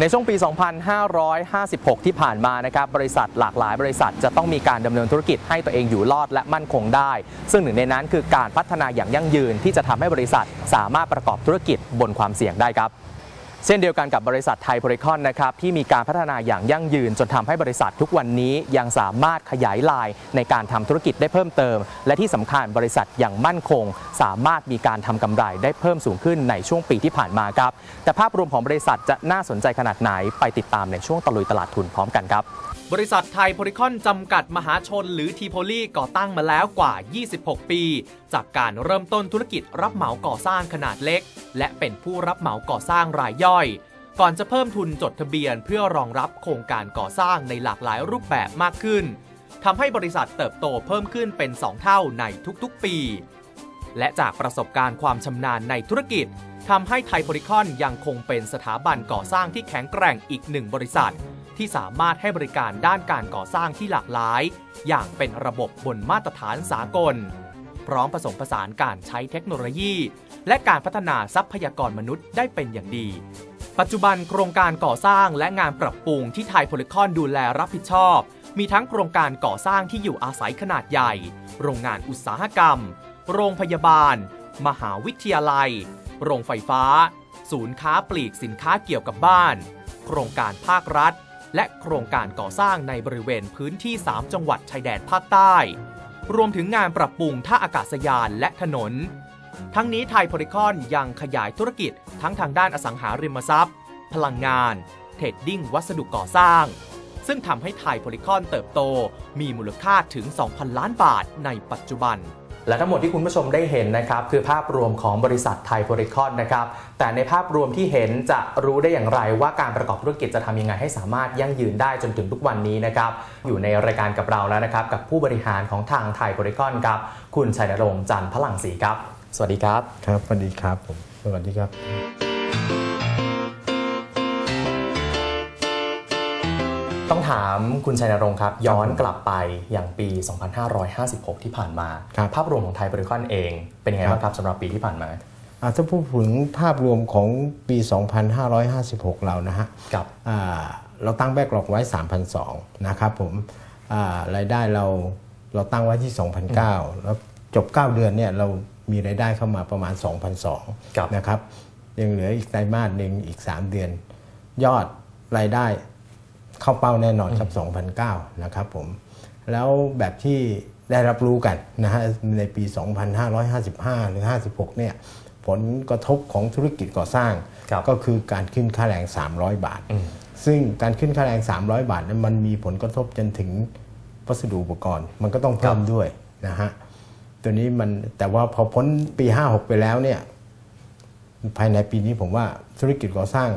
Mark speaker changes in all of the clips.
Speaker 1: ในช่วงปี 2556 ที่ผ่านมานะครับ บริษัทหลากหลายบริษัทจะต้องมีการดำเนินธุรกิจให้ตัวเองอยู่รอดและมั่นคงได้ ซึ่งหนึ่งในนั้นคือการพัฒนาอย่างยั่งยืนที่จะทำให้บริษัทสามารถประกอบธุรกิจบนความเสี่ยงได้ครับ เช่นเดียวกันกับบริษัทไทยโพลิคอนนะครับที่มีการพัฒนาอย่างยั่งยืน จนทำให้บริษัททุกวันนี้ยังสามารถขยายลายในการทำธุรกิจได้เพิ่มเติม และที่สำคัญบริษัทอย่างมั่นคง สามารถมีการทำกำไรได้เพิ่มสูงขึ้นในช่วงปีที่ผ่านมาครับแต่ภาพรวมของบริษัทจะน่าสนใจขนาดไหนไปติดตามในช่วงตะลุยตลาดทุนพร้อมกันครับบริษัทไทยโพลิคอนจำกัดมหาชนหรือทีโพลีก่อตั้งมาแล้วกว่า 26 ปี จากการเริ่มต้นธุรกิจรับเหมาก่อสร้างขนาดเล็ก และเป็นผู้รับเหมาก่อสร้างรายย่อยก่อนจะเพิ่มทุนจดทะเบียนเพื่อรองรับโครงการก่อสร้างในหลากหลายรูปแบบมากขึ้นทำให้บริษัทเติบโตเพิ่มขึ้นเป็น 2 เท่าในทุกๆปี และจากประสบการณ์ความชำนาญในธุรกิจทำให้ไทยโพลิคอนยังคงเป็นสถาบันก่อสร้างที่แข็งแกร่งอีกหนึ่งบริษัท ที่สามารถให้บริการด้านการก่อสร้างที่หลากหลาย อย่างเป็นระบบบนมาตรฐานสากล พร้อมผสมผสานการใช้เทคโนโลยี และการพัฒนาทรัพยากรมนุษย์ได้เป็นอย่างดี ปัจจุบันโครงการก่อสร้างและงานปรับปรุงที่ไทยโพลิคอนดูแลรับผิดชอบ มีทั้งโครงการก่อสร้างที่อยู่อาศัยขนาดใหญ่ โรงงานอุตสาหกรรม โรงพยาบาล มหาวิทยาลัย โรงไฟฟ้า ศูนย์ค้าปลีกสินค้าเกี่ยวกับบ้าน โครงการภาครัฐและโครงการก่อสร้างในบริเวณพื้นที่ 3 จังหวัดชายแดนภาคใต้ รวมถึงงานปรับปรุงท่าอากาศยานและถนน ทั้งนี้ไทยโพลิคอนยังขยายธุรกิจทั้งทางด้านอสังหาริมทรัพย์ พลังงาน เทรดดิ้งวัสดุก่อสร้าง ซึ่งทำให้ไทยโพลิคอนเติบโตมีมูลค่าถึง 2,000 ล้านบาทในปัจจุบัน และทั้งหมดที่คุณผู้ชมได้เห็นนะครับคือภาพรวมของบริษัทไทยโพลิคอนนะครับแต่ในภาพรวมที่เห็นจะรู้ได้อย่างไร ว่าการประกอบธุรกิจจะทำยังไงให้สามารถยั่งยืนได้จนถึงทุกวันนี้นะครับอยู่ในรายการกับเราแล้วนะครับกับผู้บริหารของทางไทยโพลิคอนครับคุณชัยนรงค์จันทร์พลังศรีครับ สวัสดีครับ
Speaker 2: ครับสวัสดีครับผมสวัสดีครับ
Speaker 1: ต้องถามคุณชัยนรงค์ครับ ย้อนกลับไปอย่างปี 2556 ที่ผ่านมา
Speaker 2: ครับ
Speaker 1: ภาพรวมของไทยบริคอนเอง เป็นยังไง
Speaker 2: ครับ
Speaker 1: บ้างครับสำหรับปีที่ผ่านมา
Speaker 2: อ่าถ้าพูดถึงภาพรวมของปี 2556 เรานะฮะ
Speaker 1: กับ
Speaker 2: อ่าเราตั้งแบกหลอกไว้ 3,002นะครับผมอ่ารายได้เราเราตั้งไว้ที่ 2,009 แล้วจบ 9 เดือนเนี่ยเรามีรายได้เข้ามาประมาณ 2,002
Speaker 1: ครับ
Speaker 2: นะครับยังเหลืออีกไตรมาสหนึ่งอีก 3 เดือน ยอดรายได้ เข้าเป้าแน่นอนครับ2,009นะครับผมแล้วแบบที่ได้รับรู้กันนะฮะในปี 2555 หรือ 56 เนี่ยผลกระทบของธุรกิจก่อสร้าง
Speaker 1: ครับ
Speaker 2: ก็คือการขึ้นค่าแรง 300 บาท
Speaker 1: อืม
Speaker 2: ซึ่งการขึ้นค่าแรง 300 บาทนั้นมันมีผลกระทบจนถึงวัสดุอุปกรณ์ มันก็ต้องเพิ่มด้วยนะฮะตัวนี้มันแต่ว่าพอพ้นปี 56 ไปแล้วเนี่ยภายในปีนี้ผมว่าธุรกิจก่อสร้าง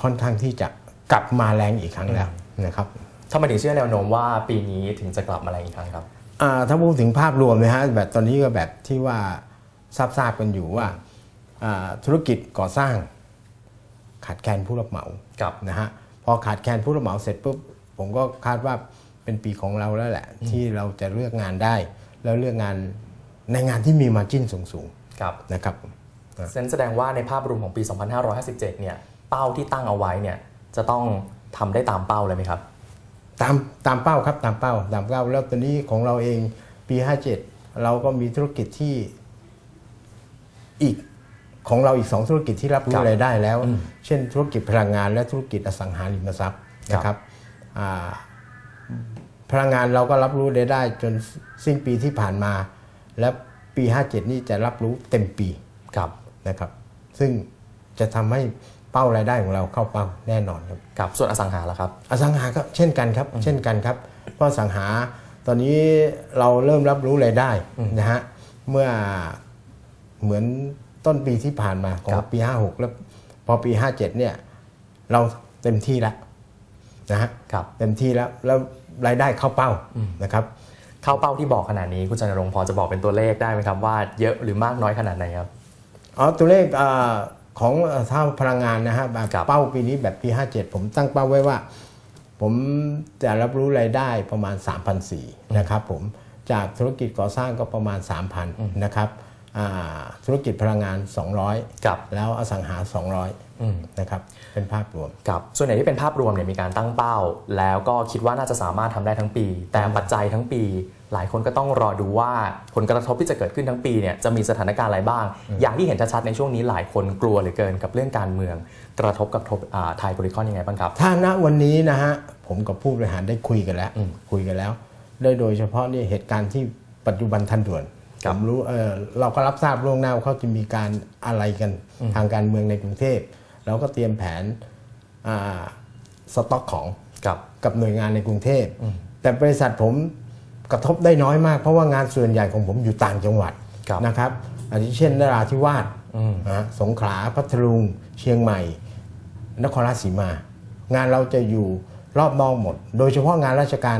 Speaker 2: ค่อนข้างที่จะ กลับมาแรงอีกครั้งแล้วนะครับ
Speaker 1: ถ้ามาถึงเชื่อแนวโน้มว่าปีนี้ถึงจะกลับมาแรงอีกครั้งครับ
Speaker 2: อ่าถ้าพูดถึงภาพรวมนะฮะแบบตอนนี้ก็แบบที่ว่าทราบทราบๆกันอยู่ว่าอ่าธุรกิจก่อสร้างขาดแคลนผู้รับเหมา
Speaker 1: ครับ
Speaker 2: นะฮะพอขาดแคลนผู้รับเหมาเสร็จปุ๊บผมก็คาดว่าเป็นปีของเราแล้วแหละ ที่เราจะเลือกงานได้ แล้วเลือกงานในงานที่มีมาจิ้นสูง
Speaker 1: ครับ
Speaker 2: ๆนะครับ
Speaker 1: เซนแสดงว่าในภาพรวมของปี 2557 เนี่ยเป้าที่ตั้งเอาไว้เนี่ย จะต้องทำได้ตามเป้าเลยไหมครับ
Speaker 2: ตามตามเป้าครับตามเป้าตามเป้าแล้วตอนนี้ของเราเองปี 57 เราก็มีธุรกิจที่อีกของเราอีกสองธุรกิจที่รับ
Speaker 1: ครั
Speaker 2: รู้
Speaker 1: บ
Speaker 2: รายได้แล้ว
Speaker 1: อืม
Speaker 2: เช่น ธุรกิจพลังงานและธุรกิจอสังหาริมทรัพย์
Speaker 1: ครับ
Speaker 2: นะครับอ่าพลังงานเราก็รับรู้รายได้จนสิ้นปีที่ผ่านมา และปี 57 นี่จะรับรู้เต็มปี
Speaker 1: ครับ
Speaker 2: นะครับ ซึ่งจะทำให้ เป้ารายได้ของเราเข้าเป้าแน่นอนครับ
Speaker 1: ครับส่วนอสังหาล่ะครับ
Speaker 2: อสังหาก็เช่นกันครับ เช่นกันครับ เพราะอสังหาตอนนี้เราเริ่มรับรู้รายได้นะฮะเมื่อเหมือนต้นปีที่ผ่านมาของ
Speaker 1: ครับ
Speaker 2: ปี 56 แล้วพอปี 57 เนี่ยเราเต็มที่แล้วนะฮะ
Speaker 1: ครับ
Speaker 2: เต็มที่แล้วแล้วรายได้เข้าเป้านะครับ
Speaker 1: เข้าเป้าที่บอกขนาดนี้คุณชัยนรงค์พอจะบอกเป็นตัวเลขได้ไหมครับว่าเยอะหรือมากน้อยขนาดไหนครับ
Speaker 2: อ๋อตัวเลขอา ของเท่าพลังงานนะฮะแบบ
Speaker 1: ครับ
Speaker 2: เป้าปีนี้แบบปี 57 ผมตั้งเป้าไว้ว่า ผมจะรับรู้รายได้ประมาณ 3,400นะครับผมจากธุรกิจก่อสร้างก็ประมาณ 3,000นะครับอ่าธุรกิจพลังงาน 200
Speaker 1: กับ
Speaker 2: แล้วอสังหา 200
Speaker 1: อืม
Speaker 2: นะครับเป็นภาพรวม
Speaker 1: ครับส่วนใหญ่ที่เป็นภาพรวมเนี่ยมีการตั้งเป้า แล้วก็คิดว่าน่าจะสามารถทำได้ทั้งปี แต่ปัจจัยทั้งปี หลายคนก็ต้องรอดูว่าผลกระทบที่จะเกิดขึ้นทั้งปีเนี่ยจะมีสถานการณ์อะไรบ้าง อย่างที่เห็นชัดๆในช่วงนี้หลายคนกลัวเหลือเกินกับเรื่องการเมือง กระทบกับทบอ่าไทยบริคอนยังไงบ้างครับ
Speaker 2: ถ้าณวันนี้นะฮะผมกับผู้บริหารได้คุยกันแล้ว
Speaker 1: อืม
Speaker 2: คุยกันแล้วได้โดยเฉพาะนี่เหตุการณ์ที่ปัจจุบันทันด่วน
Speaker 1: ครั
Speaker 2: ผ
Speaker 1: บ
Speaker 2: มรู้เออเราก็รับทราบล่วงหน้าว่าเขาจะมีการอะไรกันทางการเมืองในกรุงเทพ เราก็เตรียมแผนอ่าสต็อกของ
Speaker 1: กับ
Speaker 2: กับหน่วยงานในกรุงเทพ แต่บริษัทผมกระทบได้น้อยมาก เพราะว่างานส่วนใหญ่ของผมอยู่ต่างจังหวัด
Speaker 1: ครับ
Speaker 2: นะครับอาทิเช่นนราธิวาส
Speaker 1: อืม
Speaker 2: นะฮะสงขลาพัทลุง เชียงใหม่ นครราชสีมา งานเราจะอยู่รอบนอกหมด โดยเฉพาะงานราชการ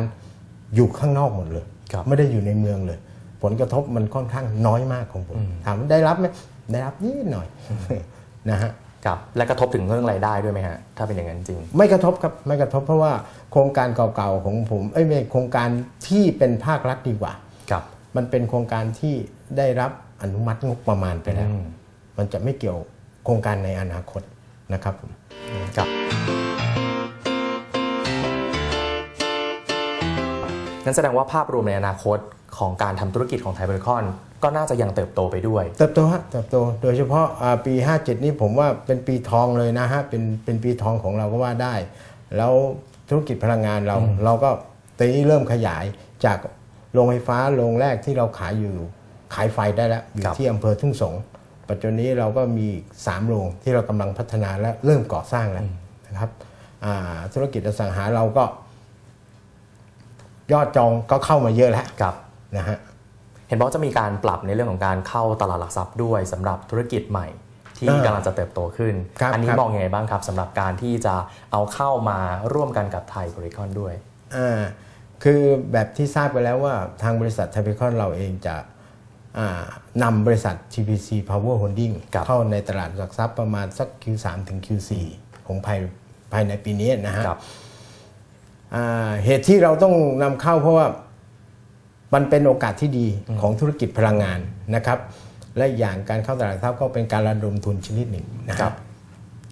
Speaker 2: อยู่ข้างนอกหมดเลย
Speaker 1: ครับ
Speaker 2: ไม่ได้อยู่ในเมืองเลย ผลกระทบมันค่อนข้างน้อยมากของผม ถามว่าได้รับไหมได้รับนิดหน่อยนะฮะ
Speaker 1: กับและกระทบถึงเรื่องรายได้ด้วยไหมฮะถ้าเป็นอย่างนั้นจริง
Speaker 2: ไม่กระทบครับไม่กระทบเพราะว่าโครงการเก่าๆของผมเอ้ยไม่โครงการที่เป็นภาครัฐดีกว่า
Speaker 1: กับ
Speaker 2: มันเป็นโครงการที่ได้รับอนุมัติงบประมาณไปแล้ว
Speaker 1: อืม
Speaker 2: มันจะไม่เกี่ยวโครงการในอนาคตนะครับผม
Speaker 1: กับ งั้นแสดงว่าภาพรวมในอนาคตของการทำธุรกิจของไทยบริคอน ก็น่าจะยังเติบโตไปด้วย
Speaker 2: เติบโตฮะเติบโตโดยเฉพาะอ่าปี 57 นี้ผมว่าเป็นปีทองเลยนะฮะเป็นเป็นปีทองของเราก็ว่าได้ แล้วธุรกิจพลังงานเราเราก็ตอนนี้เริ่มขยายจากโรงไฟฟ้าโรงแรกที่เราขายอยู่ขายไฟได้แล้วอยู่
Speaker 1: ครับ
Speaker 2: ที่อำเภอทุ่งสงปัจจุบันนี้เราก็มีอีกสามโรงที่เรากำลังพัฒนาและเริ่มก่อสร้างแล้วนะครับอ่าธุรกิจอสังหาเราก็ ยอดจองก็เข้ามาเยอะแล้ว
Speaker 1: กับ
Speaker 2: นะฮะ
Speaker 1: เห็นบอกจะมีการปรับในเรื่องของการเข้าตลาดหลักทรัพย์ด้วยสำหรับธุรกิจใหม่ที่
Speaker 2: อ่ากำ
Speaker 1: ลังจะเติบโตขึ้น
Speaker 2: ครับ
Speaker 1: อันี้
Speaker 2: ครับ
Speaker 1: มองยังไงบ้างครับสำหรับการที่จะเอาเข้ามาร่วมกันกับไทยบริคอนด้วย
Speaker 2: อ่าคือแบบที่ทราบไปแล้วว่าทางบริษัทไทพิคอนเราเองจะอ่านำบริษัท TPC Power Holding
Speaker 1: ครับ
Speaker 2: เข้าในตลาดหลักทรัพย์ประมาณสัก Q3 ถึง Q4 ของภายภายในปีนี้นะฮะ
Speaker 1: กับ
Speaker 2: อ่า เหตุที่เราต้องนำเข้าเพราะว่ามันเป็นโอกาสที่ดีของธุรกิจพลังงานนะครับ และอีกอย่างการเข้าตลาดหลักทรัพย์ก็เป็นการระดมทุนชนิดหนึ่งนะค
Speaker 1: ครั
Speaker 2: รับบ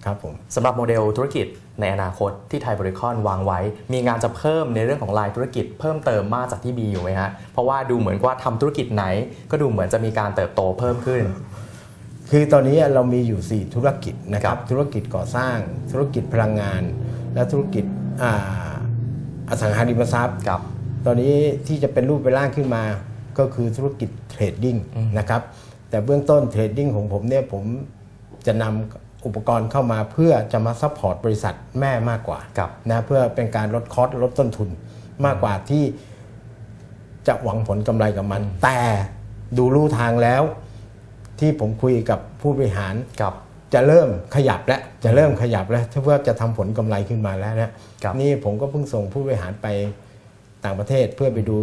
Speaker 2: ครับผม
Speaker 1: สำหรับโมเดลธุรกิจในอนาคตที่ไทยบริคอนวางไว้ มีงานจะเพิ่มในเรื่องของลายธุรกิจเพิ่มเติมมากจากที่มีอยู่ไหมฮะเพราะว่าดูเหมือนว่าทำธุรกิจไหน ก็ดูเหมือนจะมีการเติบโตเพิ่มขึ้น
Speaker 2: คือตอนนี้เรามีอยู่ 4 ธุรกิจนะครั
Speaker 1: ครับบ
Speaker 2: ธุรกิจก่อสร้าง ธุรกิจพลังงาน และธุรกิจอ่า อสังหาริมทรัพย์
Speaker 1: กับ
Speaker 2: ตอนนี้ที่จะเป็นรูปเป็นร่างขึ้นมาก็คือธุรกิจเทรดดิ้งนะครับ แต่เบื้องต้นเทรดดิ้งของผมเนี่ยผมจะนำอุปกรณ์เข้ามาเพื่อจะมาซัพพอร์ตบริษัทแม่มากกว่า
Speaker 1: ครับ
Speaker 2: นะเพื่อเป็นการลดคอสลดต้นทุนมากกว่าที่จะหวังผลกำไรกับมัน แต่ดูรู้ทางแล้ว ที่ผมคุยกับผู้บริหาร
Speaker 1: กับ
Speaker 2: จะเริ่มขยับแล้ว จะเริ่มขยับแล้วเพื่อจะทำผลกำไรขึ้นมาแล้วนะครับนี่ผมก็เพิ่งส่งผู้บริหารไปต่างประเทศเพื่อไปดู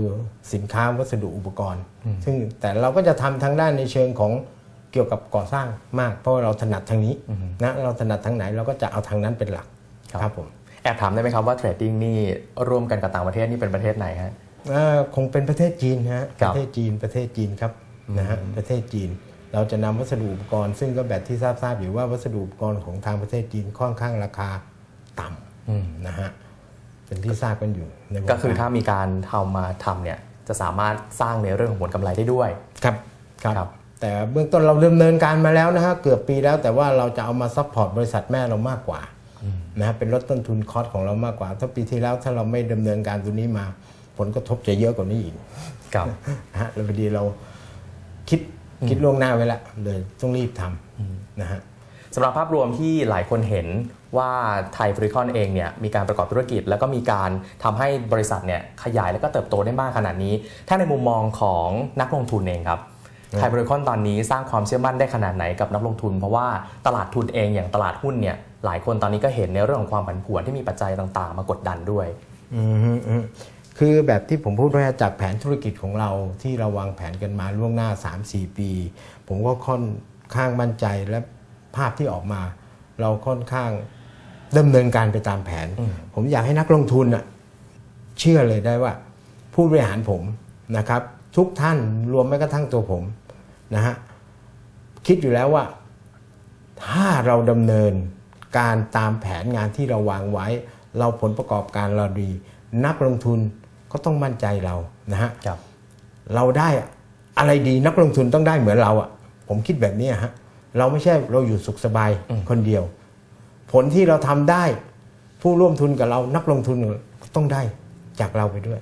Speaker 2: สินค้าวัสดุอุปกรณ์ ซึ่งแต่เราก็จะทำทางด้านในเชิงของเกี่ยวกับก่อสร้างมาก เพราะว่าเราถนัดทางนี้นะเราถนัดทางไหนเราก็จะเอาทางนั้นเป็นหลัก
Speaker 1: ครับ
Speaker 2: ครับผม
Speaker 1: แอบถามได้ไหมครับว่าเทรดดิ้งนี่ร่วมกันกับต่างประเทศนี่เป็นประเทศไหนฮะ
Speaker 2: อ่าคงเป็นประเทศจีนฮะ
Speaker 1: ค
Speaker 2: ป
Speaker 1: รับ
Speaker 2: ระเทศจีนประเทศจีนครับนะฮะประเทศจีน เราจะนำวัสดุอุปกรณ์ ซึ่งก็แบบที่ทราบทราบอยู่ว่าวัสดุอุปกรณ์ของทางประเทศจีนค่อนข้างราคาต่ำนะฮะเป็นที่ทราบกันอยู่ในวง
Speaker 1: ก็คือถ้าา
Speaker 2: ร
Speaker 1: มีการทำมาทำเนี่ยจะสามารถสร้างในเรื่องของผลกำไรได้ด้วย
Speaker 2: ครับครับ
Speaker 1: ครับ
Speaker 2: แต่เบื้องต้นเราดำเนินการมาแล้วนะฮะเกือบปีแล้วแต่ว่าเราจะเอามาซัพพอร์ตบริษัทแม่เรามากกว่านะฮะเป็นลดต้นทุนคอสของเรามากกว่า ถ้าปีที่แล้วถ้าเราไม่ดำเนินการตัวนี้มา ผลกระทบจะเยอะกว่านี้อีก
Speaker 1: กับ
Speaker 2: นะฮะแล้วพอดีเราคิด คิดล่วงหน้าไว้แล้วเลยต้องรีบทำนะฮะ
Speaker 1: สำหรับภาพรวมที่หลายคนเห็นว่าไทยบริคอนเองเนี่ยมีการประกอบธุรกิจ แล้วก็มีการทำให้บริษัทเนี่ยขยายแล้วก็เติบโตได้มากขนาดนี้ ถ้าในมุมมองของนักลงทุนเองครับไทยบริคอนตอนนี้สร้างความเชื่อมั่นได้ขนาดไหนกับนักลงทุน เพราะว่าตลาดทุนเองอย่างตลาดหุ้นเนี่ยหลายคนตอนนี้ก็เห็นในเรื่องของความผันผวนที่มีปัจจัยต่างๆ มากดดันด้วย
Speaker 2: อืมฮึอืม คือแบบที่ผมพูดไว้จากแผนธุรกิจของเราที่เราวางแผนกันมาล่วงหน้า 3-4 ปี ผมก็ค่อนข้างมั่นใจและภาพที่ออกมา เราค่อนข้างดำเนินการไปตามแผน ผมอยากให้นักลงทุนน่ะเชื่อเลยได้ว่า ผู้บริหารผมนะครับ ทุกท่านรวมแม้กระทั่งตัวผมนะฮะคิดอยู่แล้วว่า ถ้าเราดำเนินการตามแผนงานที่เราวางไว้ เราผลประกอบการเราดี นักลงทุน ก็ต้องมั่นใจเรานะฮะ
Speaker 1: ครับ
Speaker 2: เราได้อะไรดีนักลงทุนต้องได้เหมือนเราอะ่ะ ผมคิดแบบนี้อะฮะเราไม่ใช่เราอยู่สุขสบายคนเดียว ผลที่เราทำได้ผู้ร่วมทุนกับเรานักลงทุนต้องได้จากเราไปด้วย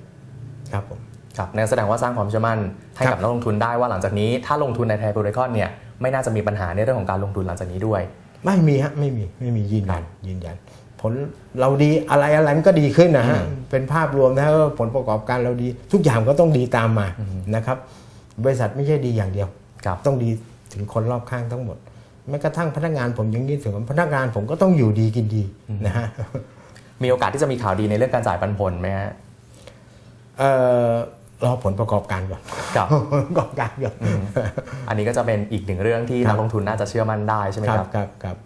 Speaker 2: ครับผม
Speaker 1: ครับนั่นแสดงว่าสร้างความเชื่อมั่นให้
Speaker 2: ครั
Speaker 1: กับบนักลงทุนได้ว่าหลังจากนี้ ถ้าลงทุนในไทยโปรไลคอนเนี่ยไม่น่าจะมีปัญหาในเรื่องของการลงทุนหลังจากนี้ด้วย
Speaker 2: ไม่มีฮะไม่มีไม่มียืนยันยืนยัน ผลเราดีอะไรอะไรมันก็ดีขึ้นนะฮะเป็นภาพรวมนะฮะว่าผลประกอบการเราดี ทุกอย่างก็ต้องดีตามมานะครับ บริษัทไม่ใช่ดีอย่างเดียว
Speaker 1: ครับ
Speaker 2: ต้องดีถึงคนรอบข้างทั้งหมดแม้กระทั่งพนักงานผมยังยิ่งถึงพนักงานผมก็ต้องอยู่ดีกินดีนะฮะ
Speaker 1: มีโอกาสที่จะมีข่าวดีในเรื่องการจ่ายปันผลไหมฮะ
Speaker 2: เอ่อรอผลประกอบการก่อน
Speaker 1: ครับ
Speaker 2: ผลประกอบการก่อน
Speaker 1: อันนี้ก็จะเป็นอีกหนึ่งเรื่องที่
Speaker 2: ครับ
Speaker 1: นักลงทุนน่าจะเชื่อมั่นได้ใช่ไหม
Speaker 2: ค
Speaker 1: ค
Speaker 2: รั
Speaker 1: รั
Speaker 2: บบครับครับ